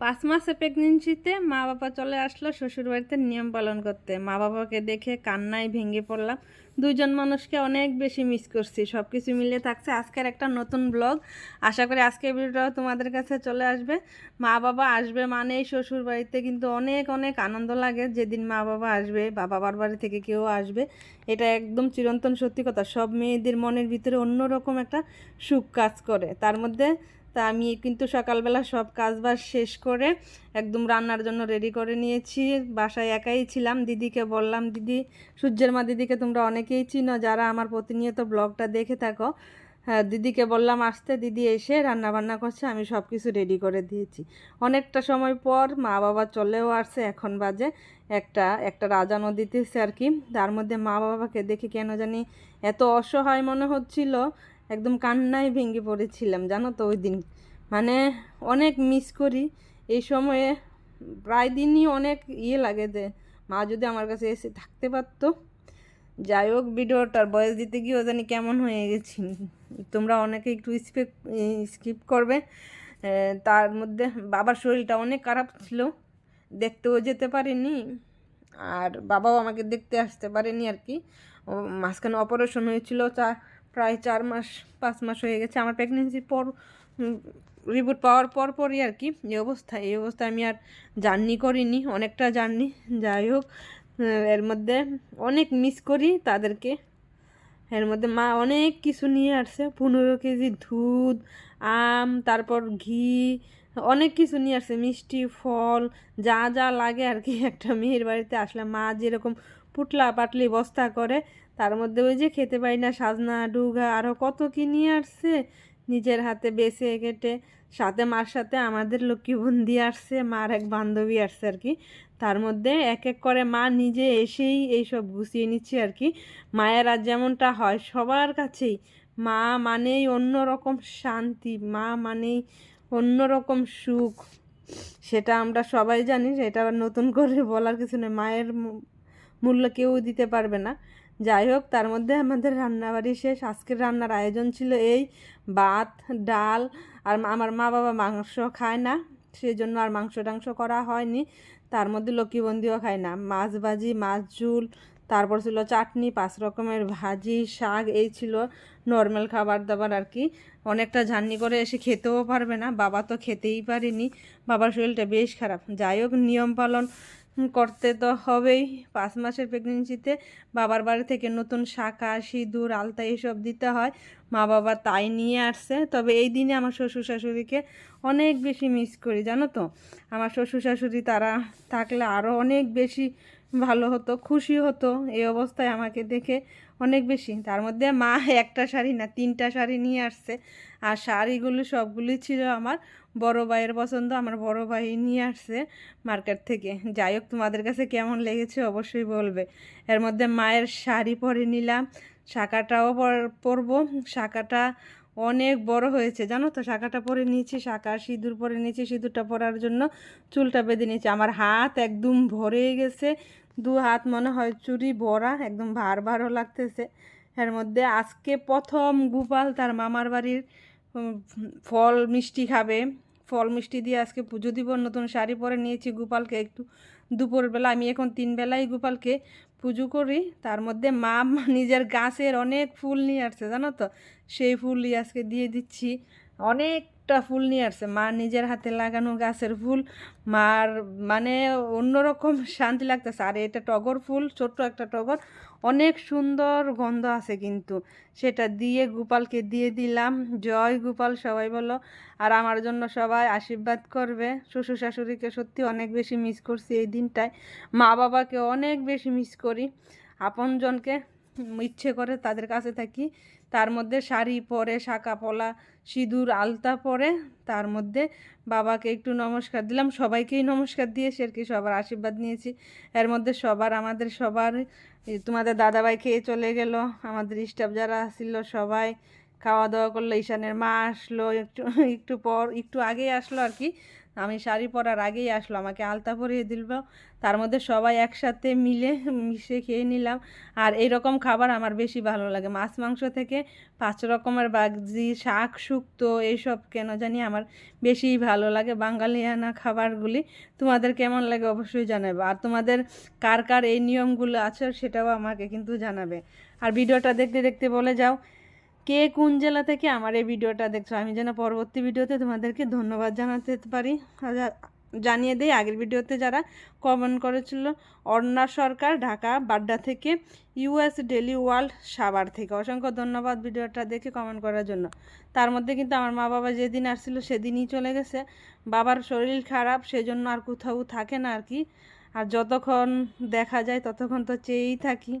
পাঁচ মাসে প্রেগনেন্সিতে মা বাবা চলে আসলো শ্বশুরবাড়িতে নিয়ম পালন করতে। মা বাবাকে দেখে কান্নায় ভেঙে পড়লাম। দুজন মানুষকে অনেক বেশি মিস করছি। সব কিছু মিলে থাকছে আজকের একটা নতুন ব্লগ আশা করি আজকের ভিডিওটাও তোমাদের কাছে চলে আসবে। মা বাবা আসবে মানেই শ্বশুর বাড়িতে কিন্তু অনেক অনেক আনন্দ লাগে যেদিন মা বাবা আসবে বা বাবার বাড়ি থেকে কেউ আসবে। এটা একদম চিরন্তন সত্যি কথা। সব মেয়েদের মনের ভিতরে অন্যরকম একটা সুখ কাজ করে। তার মধ্যে তা আমি কিন্তু সকালবেলা সব কাজ কাজবাজ শেষ করে একদম রান্নার জন্য রেডি করে নিয়েছি। বাসায় একাই ছিলাম। দিদিকে বললাম, দিদি, সূর্যের মা দিদিকে তোমরা অনেকেই চিনো, যারা আমার প্রতিনিয়ত ব্লগটা দেখে থাকো। হ্যাঁ দিদিকে বললাম, আসতে, দিদি এসে রান্না বান্না করছে, আমি সব কিছু রেডি করে দিয়েছি। অনেকটা সময় পর মা বাবা চলেও আসছে, এখন বাজে একটা একটা রাজানো দিতেছে আর কি। তার মধ্যে মা বাবাকে দেখে কেন জানি এত অসহায় মনে হচ্ছিল। একদম কান্নায় ভেঙে পড়েছিলাম, জানো তো ওই দিন। মানে অনেক মিস করি। এই সময়ে প্রায় দিনই অনেক ইয়ে লাগে যে, মা যদি আমার কাছে এসে থাকতে পারতো, যাই হোক ভিডিওটার বয়স দিতে গিয়েও জানি কেমন হয়ে গেছি। তোমরা অনেকে একটু স্কিপ স্কিপ করবে। তার মধ্যে বাবার শরীরটা অনেক খারাপ ছিল, দেখতেও যেতে পারিনি। আর বাবাও আমাকে দেখতে আসতে পারেনি আর কি। মাঝখানে অপারেশন হয়েছিল, চা প্রায় চার মাস, পাঁচ মাস হয়ে গেছে। আমার প্রেগনেন্সির পর রিপোর্ট পাওয়ার পর পরই আর কি এই অবস্থা। এই অবস্থায় আমি আর জার্নি করিনি, অনেকটা জার্নি যাই হোক এর মধ্যে অনেক মিস করি তাদেরকে। এর মধ্যে মা অনেক কিছু নিয়ে আসছে পনেরো কেজি দুধ, আম, তারপর ঘি, অনেক কিছু নিয়ে আসছে মিষ্টি, ফল, যা যা লাগে আর কি। একটা মেয়ের বাড়িতে আসলে মা যেরকম পুটলা পাটলি বস্তা করে, তার মধ্যে ওই যে খেতে পারি না সাজনা, ডুগা আরও কত কি নিয়ে আসছে, নিজের হাতে বেছে কেটে, সাথে মার সাথে আমাদের লক্ষ্মীবন্দি আসছে, মার এক বান্ধবী আসছে আর কি, তার মধ্যে এক এক করে মা নিজে এসেই এইসব গুছিয়ে নিচ্ছে আর কি, মায়ের আর যেমনটা হয় সবার কাছেই, মা মানেই অন্যরকম শান্তি, মা মানেই অন্যরকম সুখ, সেটা আমরা সবাই জানি, সেটা নতুন করে বলার কিছু নেই, মায়ের মূল্য কেউ দিতে পারবে না। যাই হোক, তার মধ্যে আমাদের রান্নাবাড়ি শেষ। আজকের রান্নার আয়োজন ছিল এই ভাত, ডাল, আর আমার মা বাবা মাংস খায় না সেই জন্য আর মাংস টাংস করা হয়নি। তার মধ্যে লক্ষ্মীবন্দিও খায় না। মাছ ভাজি, মাছ ঝুল, তারপর ছিল চাটনি, পাঁচ রকমের ভাজি, শাক, এই ছিল নর্মাল খাবার দাবার আর কি। অনেকটা ঝান্নি করে এসে খেতেও পারবে না। বাবা তো খেতেই পারেনি। বাবার শরীরটা বেশ খারাপ। যাই হোক, নিয়ম পালন করতে তো হবেই। পাঁচ মাসের প্রেগনেন্সিতে বাবার বাড়ি থেকে নতুন শাখা, সিঁদুর, আলতা এসব দিতে হয়। মা বাবা তাই নিয়ে আসছে। তবে এই দিনে আমার শ্বশুর শাশুড়িকে অনেক বেশি মিস করি, জানো তো? আমার শ্বশুর শাশুড়ি তারা থাকলে আরও অনেক বেশি ভালো হতো, খুশি হতো। এই অবস্থায় আমাকে দেখে অনেক বেশি। তার মধ্যে মা একটা শাড়ি না, তিনটা শাড়ি নিয়ে আসছে। আর শাড়িগুলো সবগুলি ছিল আমার বড় ভাইয়ের পছন্দ, আমার বড় ভাই নিয়ে আসছে মার্কেট থেকে। যাই হোক, তোমাদের কাছে কেমন লেগেছে অবশ্যই বলবে। এর মধ্যে মায়ের শাড়ি পরে নিলাম শাখাটাও পর- পরবো। শাখাটা অনেক বড় হয়েছে। জানো তো, শাখাটা পরে নিয়েছি, শাখা, সিঁদুর পরে নিয়েছি, সিঁদুরটা পরার জন্য চুলটা বেঁধে নিয়েছি। আমার হাত একদম ভরে গেছে, দু হাত মনে হয় চুরি ভরা, একদম ভার ভারও লাগতেছে। এর মধ্যে আজকে প্রথম গোপাল তার মামার বাড়ির ফল মিষ্টি খাবে। ফল মিষ্টি দিয়ে আজকে পুজো দিব, নতুন শাড়ি পরে নিয়েছি গোপালকে একটু দুপুরবেলা। আমি এখন তিন বেলায় গোপালকে পুজো করি, তার মধ্যে মা নিজের গাছের অনেক ফুল নিয়ে আসছে, জানো তো? সেই ফুলই আজকে দিয়ে দিচ্ছি। অনেকটা ফুল নিয়ে আসছে। মা নিজের হাতে লাগানো গাছের ফুল। মার মানে অন্যরকম শান্তি লাগতেছে। আর এটা টগর ফুল, ছোট্ট একটা টগর। অনেক সুন্দর গন্ধ আছে কিন্তু। সেটা দিয়ে গোপালকে দিয়ে দিলাম। জয় গোপাল, সবাই বলো। আর আমার জন্য সবাই আশীর্বাদ করবে। শ্বশুর শাশুড়িকে সত্যি অনেক বেশি মিস করছি এই দিনটায়। মা বাবাকে অনেক বেশি মিস করি। আপনজনকে ইচ্ছে করে তাদের কাছে থাকি। তার মধ্যে শাড়ি পরে শাঁকা পলা, সিঁদুর, আলতা পরে, তার মধ্যে বাবাকে একটু নমস্কার দিলাম। সবাইকেই নমস্কার দিয়েছি আর কি সবার আশীর্বাদ নিয়েছি। এর মধ্যে সবার, আমাদের সবার তোমাদের দাদাভাই খেয়ে চলে গেল। আমাদের স্টাফ যারা ছিল সবাই খাওয়া দাওয়া করল, ঈশানের মা আসলো, একটু একটু পর, একটু আগেই আসলো আর কি। আমি শাড়ি পরার আগেই আসলো, আমাকে আলতা পরিয়ে দিল। তার মধ্যে সবাই একসাথে মিলে মিশে খেয়ে নিলাম। আর এই রকম খাবার আমার বেশি ভালো লাগে। মাছ, মাংস থেকে পাঁচ রকমের বাগজি শাক, শুক্তো, এইসব কেন জানি আমার বেশি ভালো লাগে বাঙালিয়ানা খাবারগুলি। তোমাদের কেমন লাগে অবশ্যই জানাবে। আর তোমাদের কার কার এই নিয়মগুলো আছে সেটাও আমাকে কিন্তু জানাবে। আর ভিডিওটা দেখতে দেখতে বলে যাও। কে কোন জেলা থেকে আমার এই ভিডিওটা দেখছ? আমি যেন পরবর্তী ভিডিওতে তোমাদেরকে ধন্যবাদ জানাতে পারি। জানিয়ে দিই, আগের ভিডিওতে যারা কমেন্ট করেছিল, অর্ণা সরকার ঢাকা, বাড্ডা থেকে ইউএস ডেলি ওয়ার্ল্ড সাবার থেকে। অসংখ্য ধন্যবাদ ভিডিওটা দেখে কমেন্ট করার জন্য। তার মধ্যে কিন্তু আমার মা বাবা যেদিন আসছিল, সেদিনই চলে গেছে। বাবার শরীর খারাপ, সেজন্য আর কোথাও থাকে না আর কি। আর যতক্ষণ দেখা যায়, ততক্ষণ তো চেয়েই থাকি।